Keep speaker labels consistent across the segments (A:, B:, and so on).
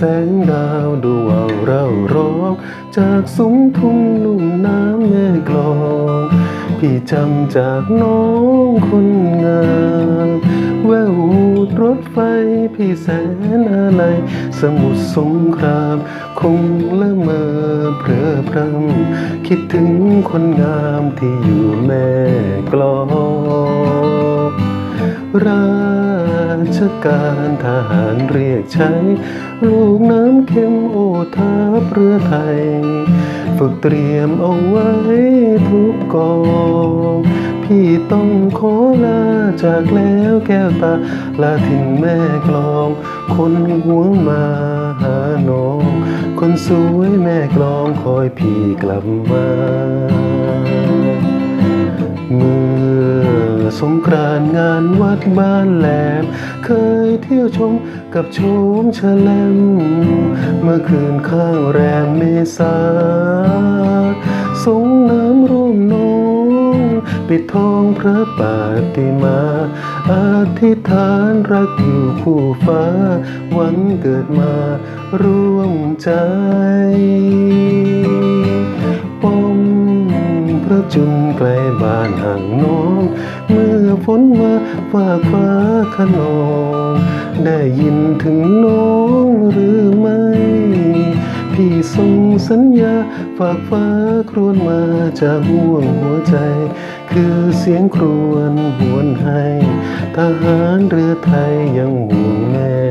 A: แสงดาวดูว่าเราร้องจากซุ้มทุ่งลุ่มน้ำแม่กลอง พี่จำจากน้องคนงามแวววูดรถไฟพี่แสนอะไร สมุทรสงครามคงละเมอเพลอพรำคิดถึงคนงามที่อยู่แม่กลองรา ชการทหารเรียกใช้ ลูกน้ำเข็มโอทัพเรือไทย ฝึกเตรียมเอาไว้ทุกกองพี่ต้องขอลาจากแล้วแก้วตาลาถิ่นแม่กลอง คนหวงมาหาน้อง คนสวยแม่กลองคอยพี่กลับมาเมื่อ สงกรานงานวัดบ้านแหลม เคยเที่ยวชมกับชมแฉลมเมื่อคืนข้างแรมเมษาสงน้ำร่วมนองปิดทองพระปาติมาอธิษฐานรักอยู่คู่ฟ้าหวังเกิดมาร่วมใจ จุลไกลบ้านห่างน้อง เมื่อฝนมาฝากฟ้าขนอง ได้ยินถึงน้องหรือไม่ พี่ส่งสัญญาฝากฟ้าครวญมาจากห่วงหัวใจ คือเสียงครวญหวนให้ ทหารเรือไทยยังห่วงแม่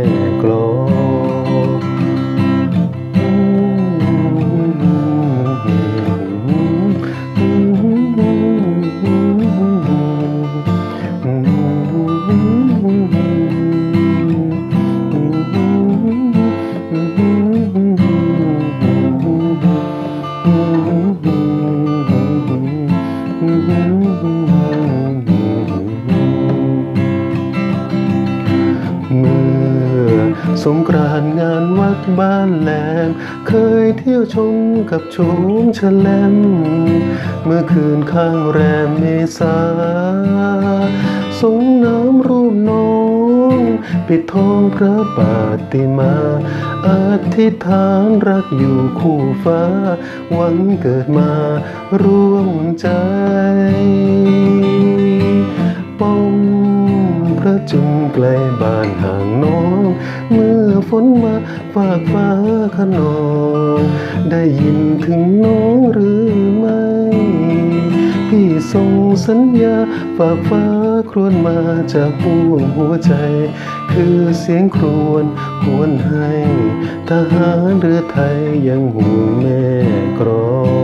A: สงกรานงานวัดบ้านแหลม เคยเที่ยวชมกับชมแฉลม เมื่อคืนข้างแรมเมษาสงน้ำรูปน้อง ปิดทองพระปาติมาอธิษฐานรักอยู่คู่ฟ้า หวังเกิดมาร่วมใจ ระจุลไกลบ้านห่างน้อง เมื่อฝนมาฝากฟ้าขนอง ได้ยินถึงน้องหรือไม่ พี่ส่งสัญญาฝากฟ้าครวญมาจากห่วงหัวใจ คือเสียงครวญหวนให้ ทหารเรือไทยยังห่วงแม่กรอง